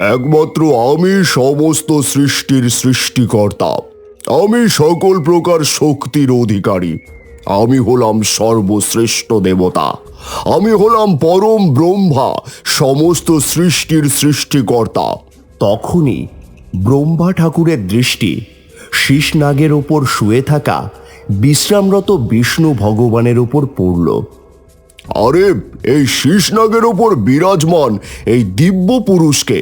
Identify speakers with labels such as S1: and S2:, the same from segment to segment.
S1: একমাত্র আমি সমস্ত সৃষ্টির সৃষ্টিকর্তা। আমি সকল প্রকার শক্তির অধিকারী। আমি হলাম সর্বশ্রেষ্ঠ দেবতা। আমি হলাম পরম ব্রহ্মা, সমস্ত সৃষ্টির সৃষ্টিকর্তা।
S2: তখনই ব্রহ্মা ঠাকুরের দৃষ্টি শীষনাগের ওপর শুয়ে থাকা বিশ্রামরত বিষ্ণু ভগবানের ওপর পড়ল।
S1: আরে, এই শীষনাগের ওপর বিরাজমান এই দিব্য পুরুষকে,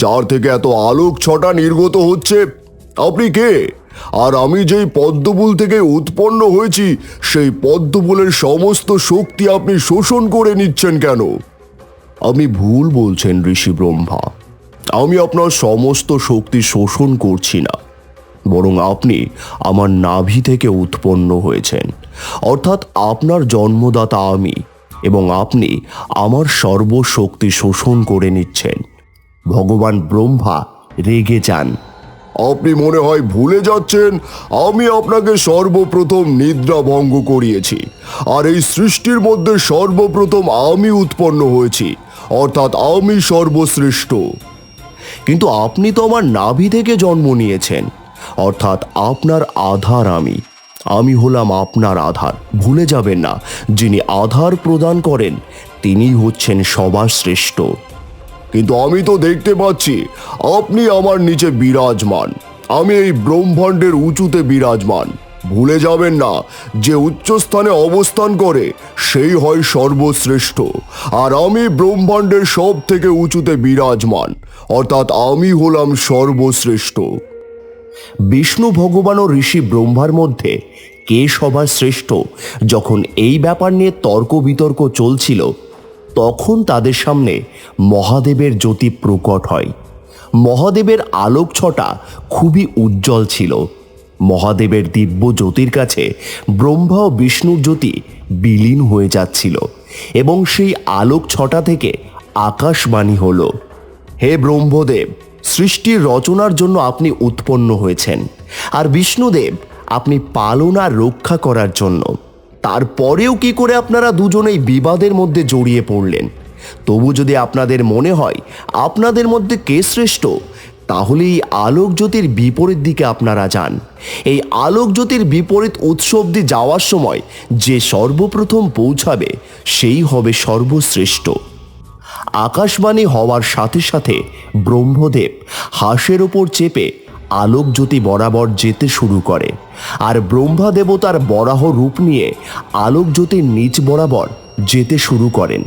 S1: যার থেকে এত আলোক ছটা নির্গত হচ্ছে, আপনি কে? আর আমি যেই পদ্মফুল থেকে উৎপন্ন হয়েছি, সেই পদ্মফুলের সমস্ত শক্তি আপনি শোষণ করে নিচ্ছেন কেন? আপনি ভুল বলছেন, ঋষি ব্রহ্মা। আমি আপনার সমস্ত শক্তি শোষণ করছি না, বরং আপনি আমার নাভি থেকে উৎপন্ন হয়েছেন। অর্থাৎ আপনার জন্মদাতা আমি এবং আপনি আমার সর্বশক্তি শোষণ করে নিচ্ছেন। ভগবান ব্রহ্মা রেগে যান। আপনি মনে হয় ভুলে যাচ্ছেন, আমি আপনাকে সর্বপ্রথম নিদ্রা ভঙ্গ করিয়েছি। আর এই সৃষ্টির মধ্যে সর্বপ্রথম আমি উৎপন্ন হয়েছি, অর্থাৎ আমি সর্বশ্রেষ্ঠ। কিন্তু আপনি তো আমার নাভি থেকে জন্ম নিয়েছেন, অর্থাৎ আপনার আধার আমি। আমি হলাম আপনার আধার। ভুলে যাবেন না, যিনি আধার প্রদান করেন তিনি হচ্ছেন সবার শ্রেষ্ঠ। কিন্তু আমি তো দেখতে পাচ্ছি, আপনি আমার নিচে বিরাজমান। আমি এই ব্রহ্মাণ্ডের উঁচুতে বিরাজমান। ভুলে যাবেন না, যে উচ্চস্থানে অবস্থান করে, সেই হয় সর্বশ্রেষ্ঠ। আর আমি ব্রহ্মাণ্ডের সব থেকে উঁচুতে বিরাজমান, অর্থাৎ আমি হলাম সর্বশ্রেষ্ঠ। বিষ্ণু ভগবান ও ঋষি ব্রহ্মার মধ্যে কে সবার শ্রেষ্ঠ? যখন এই ব্যাপার নিয়ে তর্ক বিতর্ক চলছিল, তখন তাদের সামনে মহাদেবের জ্যোতি প্রকট হয়। মহাদেবের আলোক ছটা খুবই উজ্জ্বল ছিল। মহাদেবের দিব্য জ্যোতির কাছে ব্রহ্মা ও বিষ্ণুর জ্যোতি বিলীন হয়ে যাচ্ছিল এবং সেই আলোক ছটা থেকে আকাশবাণী হল। হে ব্রহ্মদেব সৃষ্টির রচনার জন্য আপনি উৎপন্ন হয়েছেন। আর বিষ্ণুদেব আপনি পালন রক্ষা করার জন্য। তারপরেও কি করে আপনারা দুজনেই বিবাদের মধ্যে জড়িয়ে পড়লেন? তবু যদি আপনাদের মনে হয় আপনাদের মধ্যে কে শ্রেষ্ঠ তাহলে এই আলোক জ্যোতির বিপরীত দিকে আপনারা যান। এই আলোক জ্যোতির বিপরীত উৎস অব্দি যাওয়ার সময় যে সর্বপ্রথম পৌঁছাবে, সেই হবে সর্বশ্রেষ্ঠ। আকাশবাণী হওয়ার সাথে সাথে ব্রহ্মদেব হাঁসের ওপর চেপে আলোক জ্যোতি বরাবর যেতে শুরু করে। আর ব্রহ্মা দেবতার বরাহ রূপ নিয়ে আলোক জ্যোতির নিচ বরাবর যেতে শুরু করেন।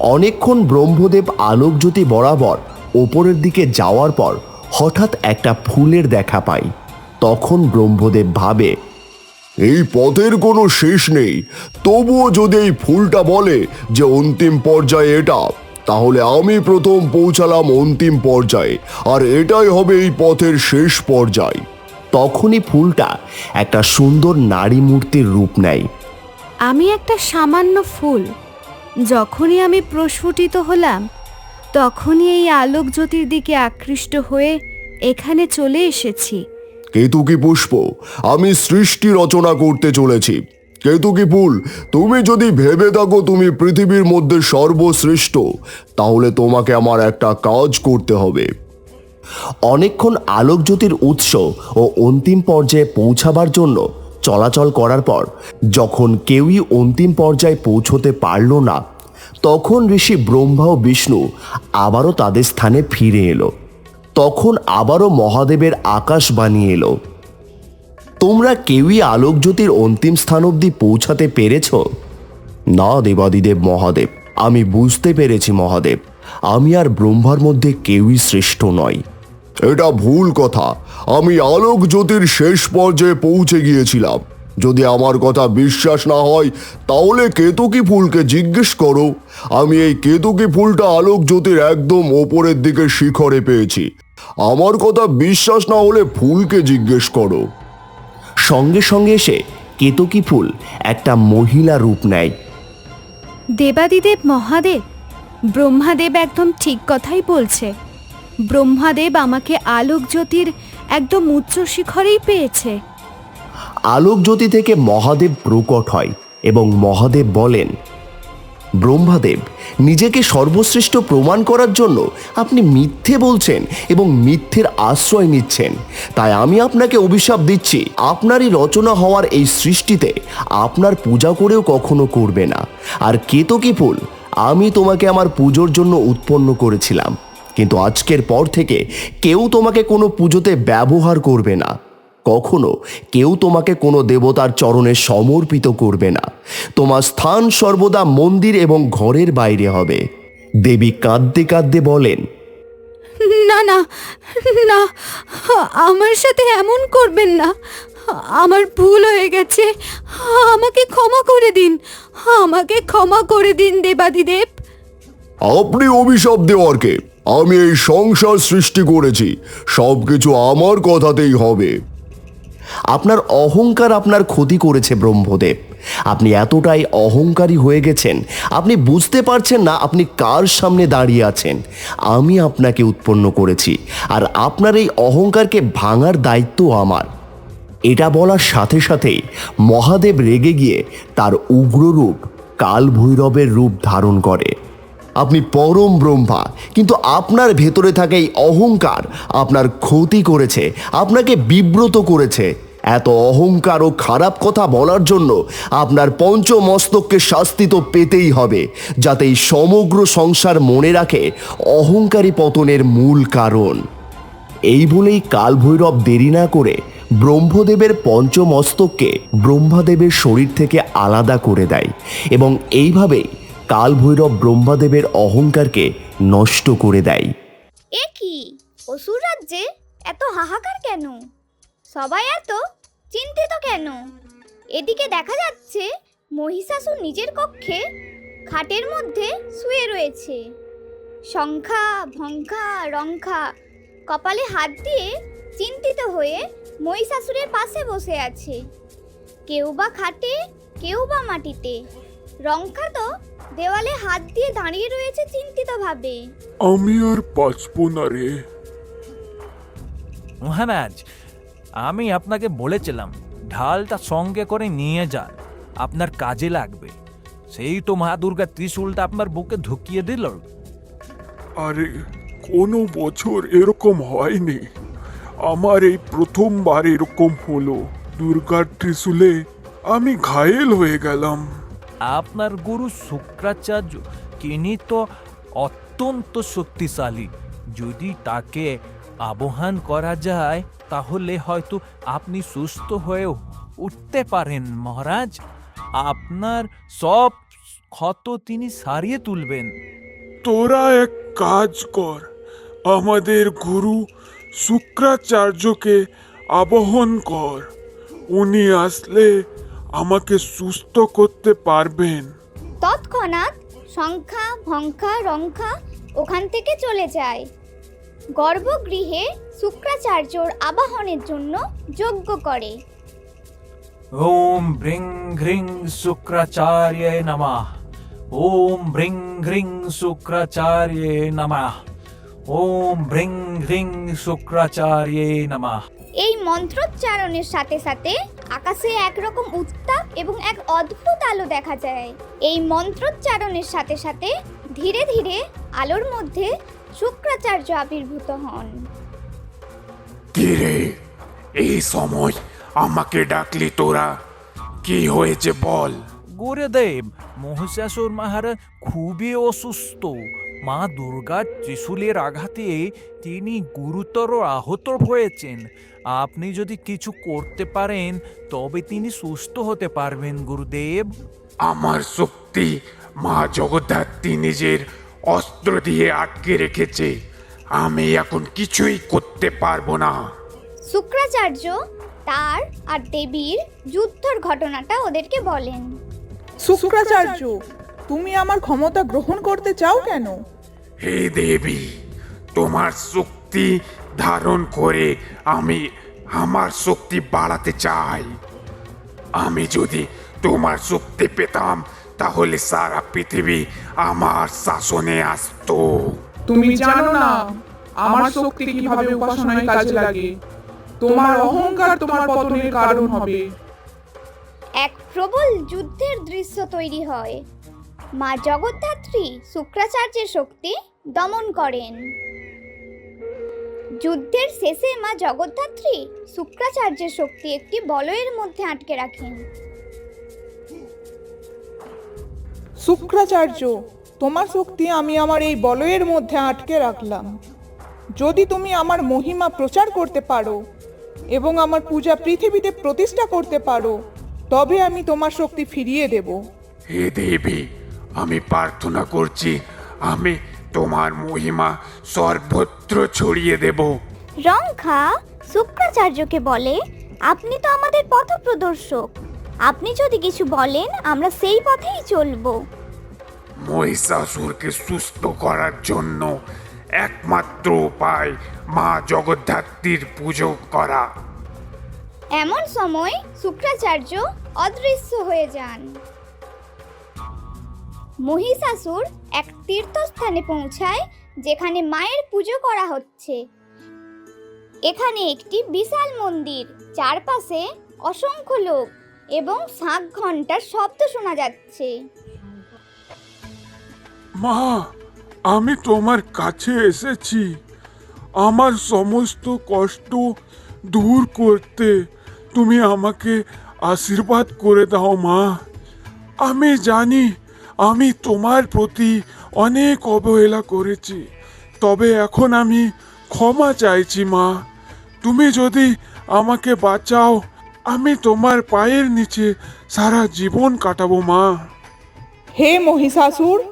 S1: অনেকক্ষণ ব্রহ্মদেব আলোক জ্যোতি বরাবর ওপরের দিকে যাওয়ার পর হঠাৎ একটা ফুলের দেখা পাই। তখন ব্রহ্মদেব ভাবে, এই পথের কোনো শেষ নেই। তবুও যদি এই ফুলটা বলে যে অন্তিম পর্যায়ে এটা তাহলে আমি প্রথম পৌঁছালাম অন্তিম পর্যায়ে আর এটাই হবে এই পথের শেষ পর্যায়। তখনই ফুলটা একটা সুন্দর নারী মূর্তির রূপ নেয়।
S3: আমি একটা সামান্য ফুল। যখনই আমি প্রস্ফুটিত হলাম তখনই এই আলোক জ্যোতির দিকে আকৃষ্ট হয়ে এখানে চলে এসেছি।
S1: কেতুকি পুষ্প? আমি সৃষ্টি রচনা করতে চলেছি। কেতুকি ফুল, তুমি যদি ভেবে থাকো তুমি পৃথিবীর মধ্যে সর্বশ্রেষ্ঠ, তাহলে তোমাকে আমার একটা কাজ করতে হবে। অনেকক্ষণ আলোকজ্যোতির উৎস ও অন্তিম পর্যায়ে পৌঁছাবার জন্য চলাচল করার পর, যখন কেউই অন্তিম পর্যায়ে পৌঁছতে পারল না, তখন ঋষি ব্রহ্মা ও বিষ্ণু আবারও তাদের স্থানে ফিরে এলো। তখন আবারও মহাদেবের আকাশ বানিয়ে এলো। তোমরা কেউই আলোকজ্যোতির অন্তিম স্থান অবধি পৌঁছাতে পেরেছ? না, দেবাদিদেব মহাদেব, আমি বুঝতে পেরেছি মহাদেব, আমি আর ব্রহ্মার মধ্যে কেউই শ্রেষ্ঠ নয় এটা ভুল কথা, আমি আলোক জ্যোতির শেষ পর্যায়ে পৌঁছে গিয়েছিলাম। যদি আমার কথা বিশ্বাস না হয়, তাহলে কেতকী ফুলকে জিজ্ঞেস করো। আমি এই কেতকী ফুলটা আলোক জ্যোতির একদম ওপরের দিকে শিখরে পেয়েছি। আমার কথা বিশ্বাস না হলে ফুলকে জিজ্ঞেস করো। সঙ্গে সঙ্গে এসে কেতকী ফুল একটা মহিলা রূপ নেয়।
S3: দেবাদিদেব মহাদেব ব্রহ্মাদেব একদম ঠিক কথাই বলছে। ব্রহ্মাদেব আমাকে আলোক জ্যোতির একদম উচ্চ শিখরেই পেয়েছে।
S2: আলোক জ্যোতি থেকে মহাদেব প্রকট হয় এবং মহাদেব বলেন ব্রহ্মাদেব নিজেকে সর্বশ্রেষ্ঠ প্রমাণ করার জন্য আপনি মিথ্যে বলছেন এবং মিথ্যের আশ্রয় নিচ্ছেন। তাই আমি আপনাকে অভিশাপ দিচ্ছি। আপনারই রচনা হওয়ার এই সৃষ্টিতে আপনার পূজা করেও কখনো করবে না। আর কেতকী ফুল? আমি তোমাকে আমার পুজোর জন্য উৎপন্ন করেছিলাম। কিন্তু আজকের পর থেকে কেউ তোমাকে কোনো পুজোতে ব্যবহার করবে না। কখনো কেউ তোমাকে কোনো দেবতার চরণে সমর্পিত করবে না। তোমার স্থান সর্বদা মন্দির এবং ঘরের বাইরে হবে। দেবী কাঁদতে কাঁদতে বলেন
S3: না না না আমার সাথে এমন করবেন না। আমার ভুল হয়ে গেছে। আমাকে ক্ষমা করে দিন। আমাকে ক্ষমা করে দিন দেবাদিদেব।
S1: আপনি অভিশাপ দেওয়ার কে আমি এই সংসার সৃষ্টি করেছি। সবকিছু আমার কথাতেই হবে।
S2: আপনার অহংকার আপনার ক্ষতি করেছে ব্রহ্মদেব। আপনি এতটাই অহংকারী হয়ে গেছেন, আপনি বুঝতে পারছেন না আপনি কার সামনে দাঁড়িয়ে আছেন। আমি আপনাকে উৎপন্ন করেছি, আর আপনার এই অহংকারকে ভাঙার দায়িত্ব আমার। এটা বলার সাথে সাথেই মহাদেব রেগে গিয়ে তার উগ্র রূপ কাল ভৈরবের রূপ ধারণ করে। আপনি পরম ব্রহ্মা, কিন্তু আপনার ভেতরে থাকা এই অহংকার আপনার ক্ষতি করেছে, আপনাকে বিব্রত করেছে। এত অহংকার ও খারাপ কথা বলার জন্য আপনার পঞ্চমস্তককে শাস্তি তো পেতেই হবে, যাতে এই সমগ্র সংসার মনে রাখে অহংকারী পতনের মূল কারণ। এই বলেই কালভৈরব দেরি না করে ব্রহ্মদেবের পঞ্চমস্তককে ব্রহ্মাদেবের শরীর থেকে আলাদা করে দেয় এবং এইভাবেই কালভৈরব ব্রহ্মাদেবের অহংকারকে নষ্ট করে দেয়।
S4: এ কি? অসুর রাজ্যে এত হাহাকার কেন? সবাই এত চিন্তিত কেন? এদিকে দেখা যাচ্ছে মহিষাসুর নিজের কক্ষে খাটের মধ্যে শুয়ে রয়েছে। শঙ্খা ভঙ্খা রঙ্খা কপালে হাত দিয়ে চিন্তিত হয়ে মহিষাসুরের পাশে বসে আছে। কেউ বা খাটে কেউ বা মাটিতে। রঙ্কা তো দেওয়ালে হাত দিয়ে দাঁড়িয়ে রয়েছে চিন্তিতভাবে।
S5: আমি আর বাঁচবো না রে।
S6: মহারাজ আমি আপনাকে বলেছিলাম ঢালটা সঙ্গে করে নিয়ে যান আপনার কাজে লাগবে। সেই তো মা দুর্গা ত্রিশূলটা আপনার বুকে ঢুকিয়ে দিল।
S5: আরে কোনো বছর এরকম হয়নি। আমার এই প্রথমবার এরকম হলো। দুর্গার ত্রিশূলে আমি ঘায়েল হয়ে গেলাম।
S6: আপনার গুরু শুক্রাচার্য তিনি তো অত্যন্ত শক্তিশালী। যদি তাকে আবহান করা যায় তাহলে হয়তো আপনি সুস্থ হয়ে উঠতে পারেন মহারাজ। আপনার সব ক্ষত তিনি সারিয়ে তুলবেন।
S5: তোরা এক কাজ কর আমাদের গুরু শুক্রাচার্যকে আবহন কর। উনি আসলে আমাকে সুস্থ করতে পারবেন।
S4: তৎক্ষণাৎ সংখ্যা ভঙ্খা রঙ্খা ওখান থেকে চলে যায়। গর্ভগৃহে শুক্রাচার্যর আবাহনের জন্য যজ্ঞ করে।
S6: ওম ব্রিং ঘ্রিং শুক্রাচার্য নমঃ। ওম ব্রিং ঘ্রিং শুক্রাচার্য নমঃ। ওম ব্রিং ঘ্রিং শুক্রাচার্য নমঃ।
S4: এই মন্ত্রোচ্চারণের সাথে সাথে আকাশে একরকম উত্তাপ এবং এক অদ্ভুত আলো দেখা যায়। এই মন্ত্রোচ্চারণের সাথে সাথে ধীরে ধীরে আলোর মধ্যে শুক্রাচার্য আবির্ভূত হন।
S5: কিরে এই সময় আমাকে ডাকলি তোরা? কি হয়েছে বল?
S6: গুরুদেব মহিষাসুর মহারাজ খুবই অসুস্থ। মা দুর্গার ত্রিশূলের আঘাতে তিনি গুরুতর আহত হয়েছেন। আপনি যদি কিছু করতে পারেন তবে তিনি সুস্থ হতে পারবেন গুরুদেব।
S5: আমার শক্তি মা জগদ্ধাত্রী নিজের অস্ত্র দিয়ে আটকে রেখেছে। আমি এখন কিছুই করতে পারব না।
S4: শুক্রাচার্য তার আর দেবীর যুদ্ধর ঘটনাটা ওদেরকে বলেন।
S7: শুক্রাচার্য তুমি আমার ক্ষমতা গ্রহণ করতে চাও কেন?
S5: হে দেবী তোমার শক্তি ধারণ করে আমি আমার শক্তি বাড়াতে চাই। আমি যদি তোমার শক্তি পেতাম তাহলে সারা পৃথিবী আমার শাসনে আসতো।
S7: তুমি জানো না আমার শক্তি কীভাবে উপাসনায় কাজে লাগে? তোমার অহংকার তোমার পতনের কারণ হবে।
S4: এক প্রবল যুদ্ধের দৃশ্য তৈরি হয়। মা জগদ্ধাত্রী শুক্রাচার্যের শক্তি দমন করেন। যুদ্ধের শেষে মা জগদ্ধাত্রী শুক্রাচার্যের শক্তি একটি বলয়ের মধ্যে আটকে রাখেন।
S7: শুক্রাচার্য তোমার শক্তি আমি আমার এই বলয়ের মধ্যে আটকে রাখলাম। যদি তুমি আমার মহিমা প্রচার করতে পারো এবং আমার পূজা পৃথিবীতে প্রতিষ্ঠা করতে পারো তবে আমি তোমার শক্তি ফিরিয়ে দেব।
S5: হে দেবী আমি প্রার্থনা করছি আমি তোমার মহিমা সর্বত্র ছড়িয়ে দেব।
S4: রংখা শুক্রাচার্যকে বলে আপনি তো আমাদের পথপ্রদর্শক। আপনি যদি কিছু বলেন আমরা সেই পথেই চলবো।
S5: মহিষাসুরকে সুস্থ করার জন্য একমাত্র উপায় মা জগদ্ধাত্রীর পুজো করা।
S4: এমন সময় শুক্রাচার্য অদৃশ্য হয়ে যান। মহিষাসুর এক তীর্থস্থানে পৌঁছায় যেখানে মায়ের পুজো করা হচ্ছে। এখানে একটি বিশাল মন্দির চারপাশে অসংখ্য লোক। এবং শাঁখ ঘণ্টার শব্দ শোনা যাচ্ছে।
S5: মা, আমি তোমার কাছে এসেছি। আমার সমস্ত কষ্ট দূর করতে তুমি আমাকে আশীর্বাদ করে দাও মা। আমি জানি আমি তোমার প্রতি অনেক অবহেলা করেছি, তবে এখন আমি ক্ষমা চাইছি মা। তুমি যদি আমাকে বাঁচাও আমি তোমার পায়ের নিচে সারা জীবন কাটাবো মা।
S7: হে মহিষাসুর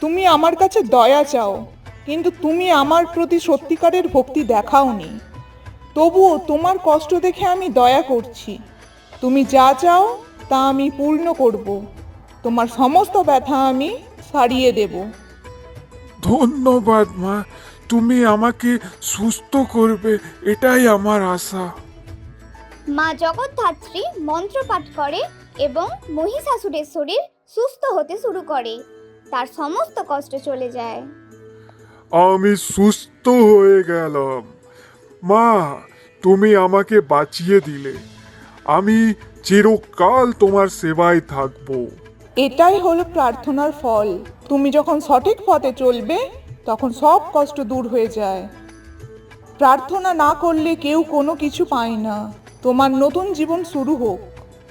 S7: তুমি আমার কাছে দয়া চাও কিন্তু তুমি আমার প্রতি সত্যিকারের ভক্তি দেখাওনি। তবুও তোমার কষ্ট দেখে আমি দয়া করছি। তুমি যা চাও তা আমি পূর্ণ করব। তোমার সমস্ত ব্যথা আমি সারিয়ে দেব।
S5: ধন্যবাদ মা। তুমি আমাকে সুস্থ করবে এটাই আমার আশা।
S4: মা জগদ্ধাত্রী মন্ত্র পাঠ করে এবং মহিষাসুরের শরীর সুস্থ হতে শুরু করে। তার সমস্ত কষ্ট চলে যায়।
S5: আমি সুস্থ হয়ে গেলাম। মা তুমি আমাকে বাঁচিয়ে দিলে। আমি চিরকাল তোমার সেবায় থাকব।
S7: এটাই হলো প্রার্থনার ফল। তুমি যখন সঠিক পথে চলবে তখন সব কষ্ট দূর হয়ে যায়। প্রার্থনা না করলে কেউ কোনো কিছু পায় না। তোমার নতুন জীবন শুরু হোক।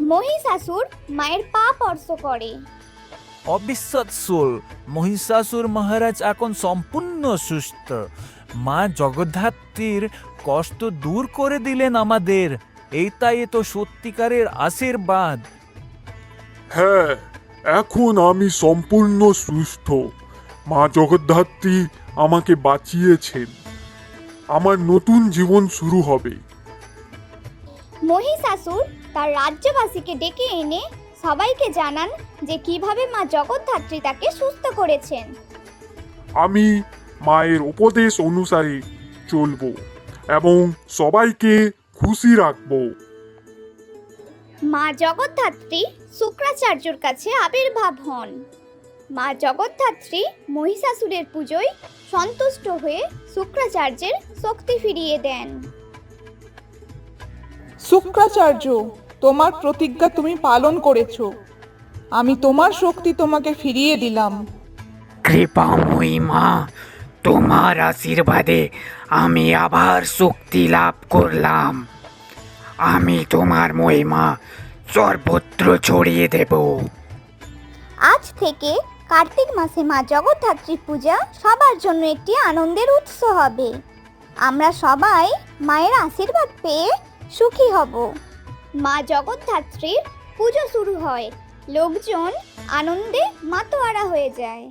S4: মহিষাসুর মায়ের পা স্পর্শ করে।
S6: অবিশ্বাস্য মহিষাসুর মহারাজ এখন সম্পূর্ণ সুস্থ। মা জগদ্ধাত্রীর কষ্ট দূর করে দিলেন আমাদের এইটাই তো সত্যিকারের আশীর্বাদ।
S5: হ্যাঁ এখন আমি সম্পূর্ণ সুস্থ। মা জগদ্ধাত্রী আমাকে বাঁচিয়েছেন। আমার নতুন জীবন শুরু হবে।
S4: মহিষাসুর তার রাজ্যবাসীকে ডেকে এনে সবাইকে জানান যে কীভাবে মা জগদ্ধাত্রী তাকে সুস্থ করেছেন।
S5: আমি মায়ের উপদেশ অনুসারে চলব এবং সবাইকে খুশি রাখব।
S4: মা জগদ্ধাত্রী শুক্রাচার্যর কাছে আবির্ভাব হন। মা জগদ্ধাত্রী মহিষাসুরের পুজোয় সন্তুষ্ট হয়ে শুক্রাচার্যের শক্তি ফিরিয়ে দেন।
S7: শুক্রাচার্য তোমার প্রতিজ্ঞা তুমি পালন করেছ। আমি তোমার শক্তি তোমাকে ফিরিয়ে দিলাম।
S8: কৃপাময়ী মা তোমার আশীর্বাদে আমি আবার শক্তি লাভ করলাম। আমি তোমার মহিমা সর্বত্র ছড়িয়ে দেব।
S4: আজ থেকে কার্তিক মাসে মা জগদ্ধাত্রী পূজা সবার জন্য একটি আনন্দের উৎস হবে। আমরা সবাই মায়ের আশীর্বাদ পেয়ে সুখী হব। মা জগদ্ধাত্রীর পুজো শুরু হয়। লোকজন আনন্দে মাতোয়ারা হয়ে যায়।